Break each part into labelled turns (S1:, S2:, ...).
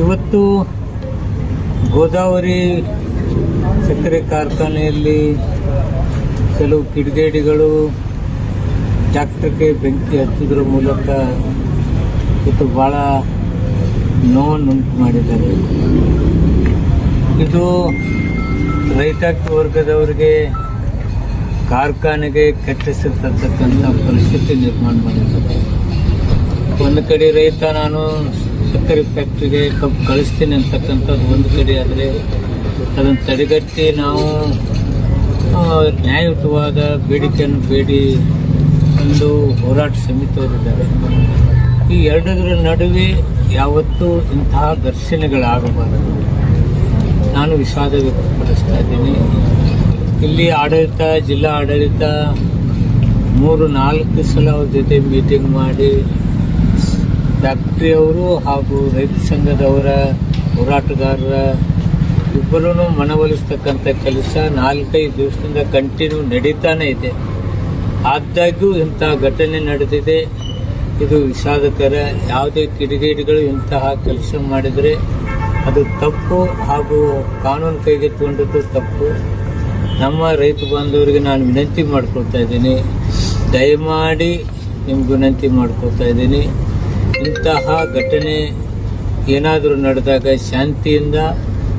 S1: ಇವತ್ತು ಗೋದಾವರಿ ಸಕ್ಕರೆ ಕಾರ್ಖಾನೆಯಲ್ಲಿ ಕೆಲವು ಕಿಡಿಗೇಡಿಗಳು ಟ್ಯಾಕ್ಟರ್ಗೆ ಬೆಂಕಿ ಹಚ್ಚಿದ್ರ ಮೂಲಕ ಇದು ಭಾಳ ನೋವನ್ನುಂಟು ಮಾಡಿದ್ದಾರೆ. ಇದು ರೈತಾಪಿ ವರ್ಗದವರಿಗೆ ಕಾರ್ಖಾನೆಗೆ ಕೆಟ್ಟಿಸಿರ್ತಕ್ಕಂಥ ಪರಿಸ್ಥಿತಿ ನಿರ್ಮಾಣ ಮಾಡಿದ್ದಾರೆ. ಒಂದು ಕಡೆ ರೈತ ನಾನು ಸಕ್ಕರೆ ಫ್ಯಾಕ್ಟ್ರಿಗೆ ಕಬ್ಬು ಕಳಿಸ್ತೀನಿ ಅಂತಕ್ಕಂಥದ್ದು ಒಂದು ಕಡೆ, ಆದರೆ ಅದನ್ನು ತಡೆಗಟ್ಟಿ ನಾವು ನ್ಯಾಯಯುತವಾದ ಬೇಡಿಕೆಯನ್ನು ಬೇಡಿ ಒಂದು ಹೋರಾಟ ಸಮಿತಿಯವರಿದ್ದಾರೆ. ಈ ಎರಡರ ನಡುವೆ ಯಾವತ್ತೂ ಇಂತಹ ಘರ್ಷಣೆಗಳಾಗಬಾರದು. ನಾನು ವಿಷಾದ ವ್ಯಕ್ತಪಡಿಸ್ತಾ ಇದ್ದೀನಿ. ಇಲ್ಲಿ ಆಡಳಿತ, ಜಿಲ್ಲಾ ಆಡಳಿತ ಮೂರು ನಾಲ್ಕು ಸಲ ಅವ್ರ ಜೊತೆ ಮೀಟಿಂಗ್ ಮಾಡಿ ಫ್ಯಾಕ್ಟ್ರಿಯವರು ಹಾಗೂ ರೈತ ಸಂಘದವರ ಹೋರಾಟಗಾರರ ಇಬ್ಬರೂ ಮನವೊಲಿಸ್ತಕ್ಕಂಥ ಕೆಲಸ ನಾಲ್ಕೈದು ದಿವಸದಿಂದ ಕಂಟಿನ್ಯೂ ನಡೀತಾನೆ ಇದೆ. ಆದಾಗ್ಯೂ ಇಂತಹ ಘಟನೆ ನಡೆದಿದೆ. ಇದು ವಿಷಾದಕರ ಯಾವುದೇ ಕಿಡಿಗೇಡಿಗಳು ಇಂತಹ ಕೆಲಸ ಮಾಡಿದರೆ ಅದು ತಪ್ಪು ಹಾಗೂ ಕಾನೂನು ಕೈಗೆ ತಗೊಂಡದ್ದು ತಪ್ಪು. ನಮ್ಮ ರೈತ ಬಾಂಧವರಿಗೆ ನಾನು ವಿನಂತಿ ಮಾಡ್ಕೊಳ್ತಾ ಇದ್ದೀನಿ. ದಯಮಾಡಿ ನಿಮ್ಗೆ ವಿನಂತಿ ಮಾಡ್ಕೊಳ್ತಾ ಇದ್ದೀನಿ. ಇಂತಹ ಘಟನೆ ಏನಾದರೂ ನಡೆದಾಗ ಶಾಂತಿಯಿಂದ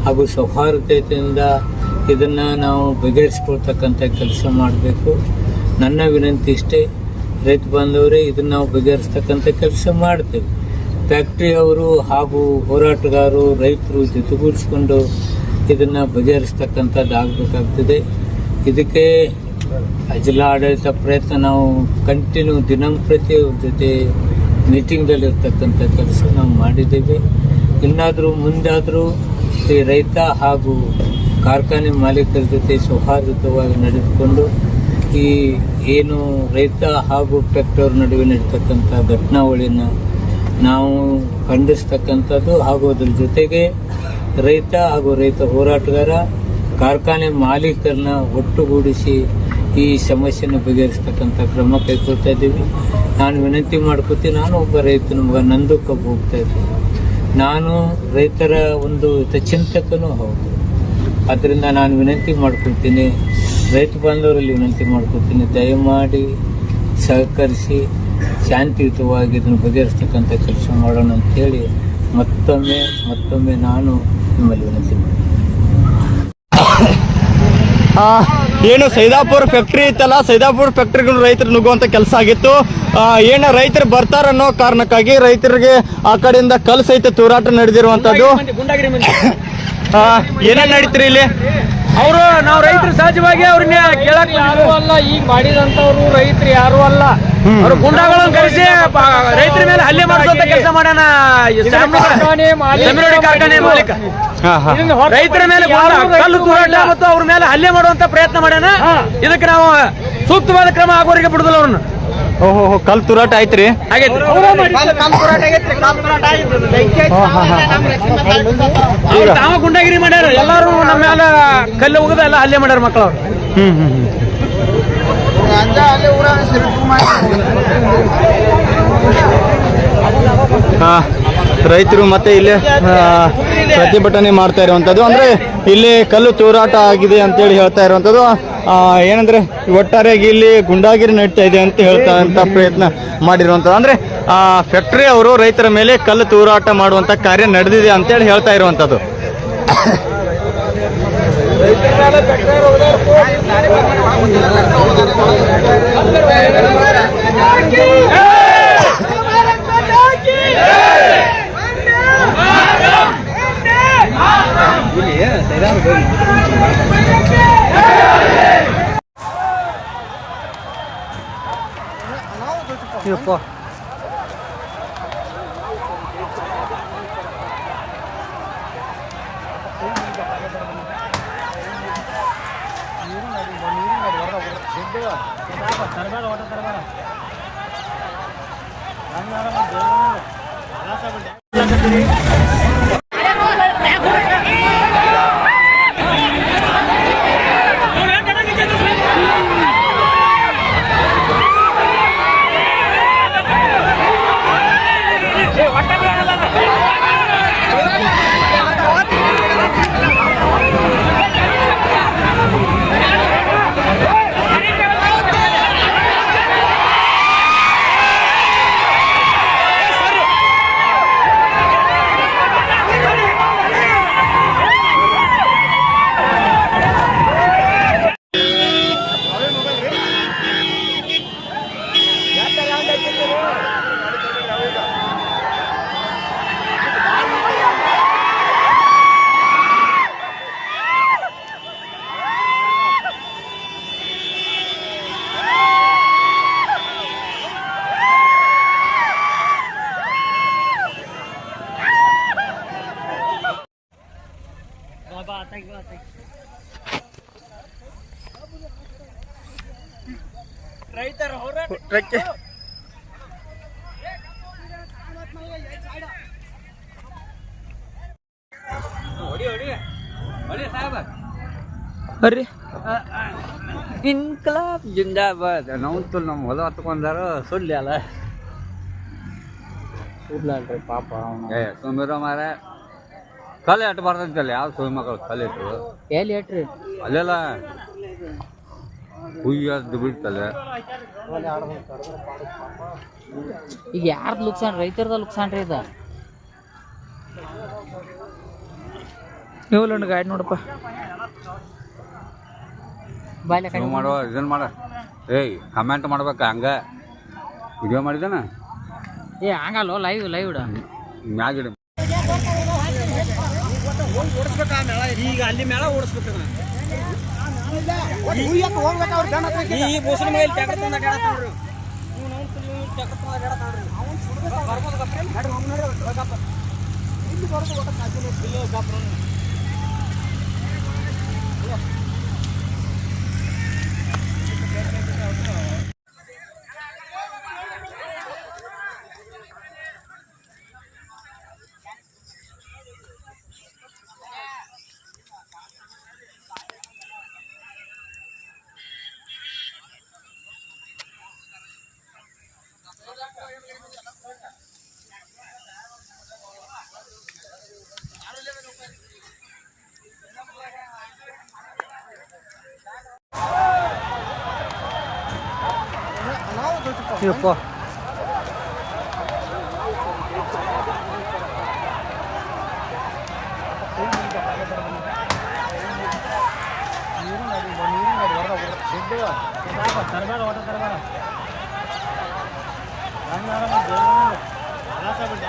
S1: ಹಾಗೂ ಸೌಹಾರ್ದತೆಯಿಂದ ಇದನ್ನು ನಾವು ಬಗೆಹರಿಸ್ಕೊಳ್ತಕ್ಕಂಥ ಕೆಲಸ ಮಾಡಬೇಕು. ನನ್ನ ವಿನಂತಿ ಇಷ್ಟೇ, ರೈತ ಬಾಂಧವರೇ, ಇದನ್ನು ನಾವು ಬಗೆಹರಿಸ್ತಕ್ಕಂಥ ಕೆಲಸ ಮಾಡ್ತೇವೆ. ಫ್ಯಾಕ್ಟ್ರಿಯವರು ಹಾಗೂ ಹೋರಾಟಗಾರರು, ರೈತರು ಜೊತೆಗೂಡಿಸ್ಕೊಂಡು ಇದನ್ನು ಬಗೆಹರಿಸ್ತಕ್ಕಂಥದ್ದು ಆಗಬೇಕಾಗ್ತದೆ. ಇದಕ್ಕೆ ಜಿಲ್ಲಾ ಆಡಳಿತ ಪ್ರಯತ್ನ ನಾವು ಕಂಟಿನ್ಯೂ ದಿನಂಪ್ರತಿ ಅವ್ರ ಜೊತೆ ಮೀಟಿಂಗ್ದಲ್ಲಿ ಇರ್ತಕ್ಕಂಥ ಕೆಲಸ ನಾವು ಮಾಡಿದ್ದೇವೆ. ಇನ್ನಾದರೂ ಮುಂದಾದರೂ ಈ ರೈತ ಹಾಗೂ ಕಾರ್ಖಾನೆ ಮಾಲೀಕರ ಜೊತೆ ಸೌಹಾರ್ದವಾಗಿ ನಡೆದುಕೊಂಡು ಈ ಏನು ರೈತ ಹಾಗೂ ಟ್ರ್ಯಾಕ್ಟರ್ ನಡುವೆ ನಡೀತಕ್ಕಂಥ ಘಟನಾವಳಿನ ನಾವು ಖಂಡಿಸ್ತಕ್ಕಂಥದ್ದು ಹಾಗೂ ಅದ್ರ ಜೊತೆಗೆ ರೈತ ಹಾಗೂ ರೈತ ಹೋರಾಟಗಾರ, ಕಾರ್ಖಾನೆ ಮಾಲೀಕರನ್ನ ಒಟ್ಟುಗೂಡಿಸಿ ಈ ಸಮಸ್ಯೆಯನ್ನು ಬಗೆಹರಿಸ್ತಕ್ಕಂಥ ಕ್ರಮ ಕೈಗೊಳ್ತಾ ಇದ್ದೀವಿ. ನಾನು ವಿನಂತಿ ಮಾಡ್ಕೋತೀನಿ ನಾನು ಒಬ್ಬ ರೈತನ ಮಗ ನಂದು ಕಬ್ಬು ಹೋಗ್ತಾ ಇದ್ದೀನಿ. ನಾನು ರೈತರ ಒಂದು ಹಿತಚಿಂತಕನೂ ಹೌದು. ಅದರಿಂದ ನಾನು ವಿನಂತಿ ಮಾಡ್ಕೊಳ್ತೀನಿ, ರೈತ ಬಾಂಧವರಲ್ಲಿ ವಿನಂತಿ ಮಾಡ್ಕೊಳ್ತೀನಿ, ದಯಮಾಡಿ ಸಹಕರಿಸಿ, ಶಾಂತಿಯುತವಾಗಿ ಇದನ್ನು ಬಗೆಹರಿಸ್ತಕ್ಕಂಥ ಕೆಲಸ ಮಾಡೋಣ ಅಂತೇಳಿ ಮತ್ತೊಮ್ಮೆ ಮತ್ತೊಮ್ಮೆ ನಾನು ನಿಮ್ಮಲ್ಲಿ ವಿನಂತಿ ಮಾಡ್ತೀನಿ
S2: ಏನು ಸೈದಾಪುರ ಫ್ಯಾಕ್ಟ್ರಿ ಇತ್ತಲ್ಲ ಸೈದಾಪುರ ಫ್ಯಾಕ್ಟ್ರಿಗಳು ರೈತರು ನುಗ್ಗುವಂಥ ಕೆಲಸ ಆಗಿತ್ತು. ಆ, ಏನು ರೈತರು ಬರ್ತಾರ ಅನ್ನೋ ಕಾರಣಕ್ಕಾಗಿ ರೈತರಿಗೆ ಆ ಕಡೆಯಿಂದ ಕಲ್ ಸಹಿತ ತೂರಾಟ ನಡೆದಿರುವಂತದ್ದು. ಏನೇನ್ ನಡೀತೀರಿ ಇಲ್ಲಿ?
S3: ಅವರು ನಾವು ರೈತರು ಸಹಜವಾಗಿ ಅವ್ರನ್ನ ಕೇಳಕ್ ಯಾರು ಅಲ್ಲ ಈಗ ಮಾಡಿದಂತವ್ರು ರೈತರು ಯಾರು ಅಲ್ಲ. ಅವರು ಗುಂಡಾಗಳನ್ನು ಕರೆಸಿ ರೈತರ ಮೇಲೆ ಹಲ್ಲೆ ಮಾಡಿಸುವಂತ ಕೆಲಸ ಮಾಡೋಣ ಕಾರ್ಖಾನೆ ಮಾಲೀಕ ರೈತರ ಮೇಲೆ ಕಲ್ಲು ತೂರಾಟ ಮತ್ತು ಅವ್ರ ಮೇಲೆ ಹಲ್ಲೆ ಮಾಡುವಂತ ಪ್ರಯತ್ನ ಮಾಡೋಣ. ಇದಕ್ಕೆ ನಾವು ಸೂಕ್ತವಾದ ಕ್ರಮ ಆಗೋರಿಗೆ ಬಿಡುದಿಲ್ಲ ಅವ್ರನ್ನ.
S2: ಓಹೋ ಹೋ, ಕಲ್ ತುರಾಟ
S3: ಅವ್ರು ತಾವ ಗುಂಡಾಗಿರಿ ಮಾಡ್ಯಾರ. ಎಲ್ಲಾರು ನಮ್ಮ ಮೇಲೆ ಕಲ್ಲು ಹೋಗದ ಎಲ್ಲ ಹಲ್ಲೆ ಮಾಡ್ಯಾರ ಮಕ್ಕಳವ್ರು
S2: ಹ್ಮ್ ಹ್ಮ್. ರೈತರು ಮತ್ತೆ ಇಲ್ಲಿ ಪ್ರತಿಭಟನೆ ಮಾಡ್ತಾ ಇರುವಂಥದ್ದು. ಅಂದರೆ ಇಲ್ಲಿ ಕಲ್ಲು ತೂರಾಟ ಆಗಿದೆ ಅಂತೇಳಿ ಹೇಳ್ತಾ ಇರುವಂಥದ್ದು. ಏನಂದ್ರೆ ಒಟ್ಟಾರೆಯಾಗಿ ಇಲ್ಲಿ ಗುಂಡಾಗಿರಿ ನಡೀತಾ ಇದೆ ಅಂತ ಹೇಳ್ತಾ ಅಂತ ಪ್ರಯತ್ನ ಮಾಡಿರುವಂಥದ್ದು. ಅಂದರೆ ಫ್ಯಾಕ್ಟ್ರಿ ಅವರು ರೈತರ ಮೇಲೆ ಕಲ್ಲು ತೂರಾಟ ಮಾಡುವಂತ ಕಾರ್ಯ ನಡೆದಿದೆ ಅಂತೇಳಿ ಹೇಳ್ತಾ
S4: ಇರುವಂಥದ್ದು. போ
S5: ತರಬೇಡ
S4: ಓಟ ತರಬೇಡ ಹಂಗಾರ ರೈತರ
S5: ಬರ್ರಿ.
S4: ಇನ್ಕಲಾಬ್ ಜಿಂದಾಬಾದ್. ನಾವು ನಮ್ಮ ಹೊಲ ಹತ್ಕೊಂಡಾರ ಸುಳ್ಳಿ ಅಲ್ಲ.
S6: ಸುಡ್ಲಾಲ್ರಿ ಪಾಪ ಅವನು.
S4: ಏ ಸುಮಿರ ಮಾರ ಕಲೆ ಅಟ್ಟು ಬರ್ತಂತಲ್ಲ ಯಾವ ಸುಳಿ ಮಕ್ಕಳು ಕಲೆ ಇಟ್ಟು
S6: ಎಲ್ಲಿ ಏಟ್ರಿ
S4: ಅಲ್ಲೆಲ್ಲ? ಹುಯ್ಯದ್ದು ಬಿಡ್ತಲ್ಲ
S6: ಈಗ ಯಾರ್ದು ಲುಕ್ಸಾನ್ ರೈತರದ ಲುಕ್ಸಾನ್ ರೀ ಇದು
S5: ನೀವು ಗಾಡಿ ನೋಡಪ್ಪ.
S6: ಬಾಯ್ಲೆ
S4: ನೀವು ಮಾಡೋ ಇದನ್ನ ಮಾಡ. ಏಯ್ ಕಮೆಂಟ್ ಮಾಡ್ಬೇಕ ಹಂಗ? ವಿಡಿಯೋ ಮಾಡಿದಾನ
S6: ಏ ಹಂಗಲ್ಲೋ ಲೈವ್ ಲೈವ್ ಇಡ.
S4: ಮ್ಯಾಗಿಡ
S5: ಈಗ ಅಲ್ಲಿ ಮೇಳ ಓಡಿಸ್ಬೇಕು
S4: ಈ ಬೂಸಿನ ಮೇಲೆ
S5: ಟ್ಯಾಕ್ಟರ್ ತಂದ ಗಾಡತಾನ್ರಿ ಟ್ಯಾಕ್ಟರ್ ತಂದ ಗಾಡತಾನ್ರಿ ಅವನು ಸುಡಬೇಕು ಬರ್ಬೋದು ಗಪ್ಪ ನಡಿ ಹೋಗಿ ನಡಿ ಗಪ್ಪ ಇಲ್ಲಿ ಬರೋದು ಒಟ್ಟ Beautiful.
S7: தரபாட ஓட்ட தரபாட